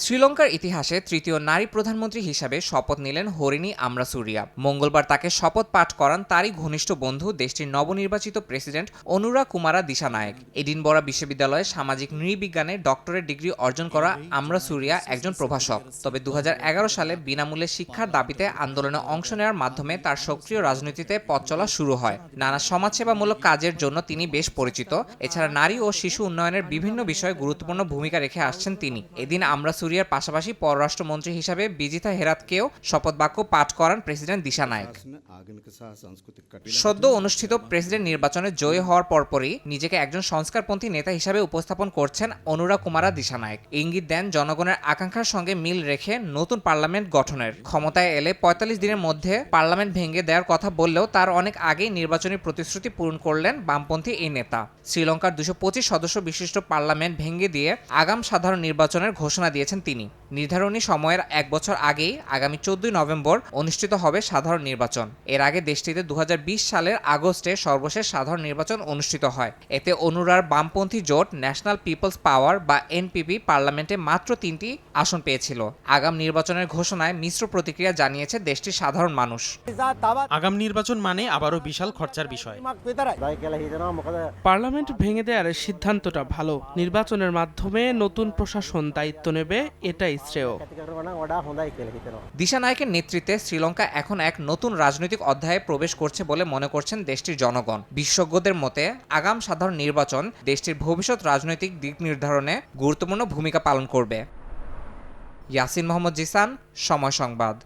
শ্রীলঙ্কার ইতিহাসে তৃতীয় নারী প্রধানমন্ত্রী হিসাবে শপথ নিলেন হরিণী আমরাসুরিয়া। মঙ্গলবার তাকে শপথ পাঠ করান তারই ঘনিষ্ঠ বন্ধু দেশটির নবনির্বাচিত প্রেসিডেন্ট অনুরা কুমারা দিশানায়েক। এডিনবরা বিশ্ববিদ্যালয়ে সামাজিক নৃবিজ্ঞানে ডক্টরেট ডিগ্রি অর্জন করা আমরাসুরিয়া একজন প্রভাষক। তবে দু হাজার এগারো সালে বিনামূল্যে শিক্ষার দাবিতে আন্দোলনে অংশ নেওয়ার মাধ্যমে তার সক্রিয় রাজনীতিতে পথ চলা শুরু হয়। নানা সমাজসেবামূলক কাজের জন্য তিনি বেশ পরিচিত। এছাড়া নারী ও শিশু উন্নয়নের বিভিন্ন বিষয়ে গুরুত্বপূর্ণ ভূমিকা রেখে আসছেন তিনি। এদিন আমরা সুরিয়ার পাশাপাশি পররাষ্ট্রমন্ত্রী হিসাবে বিজিতা হেরাতকেও শপথ বাক্য পাঠ করান প্রেসিডেন্ট দিশা নায়ক। সদ্য অনুষ্ঠিত প্রেসিডেন্ট নির্বাচনে জয়ী হওয়ার পরপরই নিজেকে একজন সংস্কারপন্থী নেতা হিসাবে উপস্থাপন করছেন অনুরা কুমারা দিশানায়ক ইঙ্গিত দেন, জনগণের আকাঙ্ক্ষার সঙ্গে মিল রেখে নতুন পার্লামেন্ট গঠনের। ক্ষমতায় এলে পঁয়তাল্লিশ দিনের মধ্যে পার্লামেন্ট ভেঙে দেওয়ার কথা বললেও তার অনেক আগেই নির্বাচনী প্রতিশ্রুতি পূরণ করলেন বামপন্থী এই নেতা। শ্রীলঙ্কার দুশো সদস্য বিশিষ্ট পার্লামেন্ট ভেঙে দিয়ে আগাম সাধারণ নির্বাচনের ঘোষণা দিয়েছে দিয়েছেন তিনি। নির্ধারণী সময়ের এক বছর আগেই আগামী চোদ্দই নভেম্বর অনুষ্ঠিত হবে সাধারণ নির্বাচন। এর আগে দেশটিতে দু সালের আগস্টে সর্বশেষ সাধারণ নির্বাচন অনুষ্ঠিত হয়। এতে অনুরার বামপন্থী জোট ন্যাশনাল পিপলস পাওয়ার বা এনপিপি পার্লামেন্টে মাত্র তিনটি আসন পেয়েছিল। আগাম নির্বাচনের ঘোষণায় মিশ্র প্রতিক্রিয়া জানিয়েছে দেশটির সাধারণ মানুষ। আগাম নির্বাচন মানে আবারও বিশাল খরচার বিষয়। পার্লামেন্ট ভেঙে দেওয়ার সিদ্ধান্তটা ভালো। নির্বাচনের মাধ্যমে নতুন প্রশাসন দায়িত্ব নেবে এটাই শ্রেয়। দিশা নায়কের নেতৃত্বে শ্রীলঙ্কা এখন এক নতুন রাজনৈতিক অধ্যায়ে প্রবেশ করছে বলে মনে করছেন দেশটির জনগণ। বিশেষজ্ঞদের মতে, আগাম সাধারণ নির্বাচন দেশটির ভবিষ্যৎ রাজনৈতিক দিক নির্ধারণে গুরুত্বপূর্ণ ভূমিকা পালন করবে। ইয়াসিন মোহাম্মদ জিসান, সময় সংবাদ।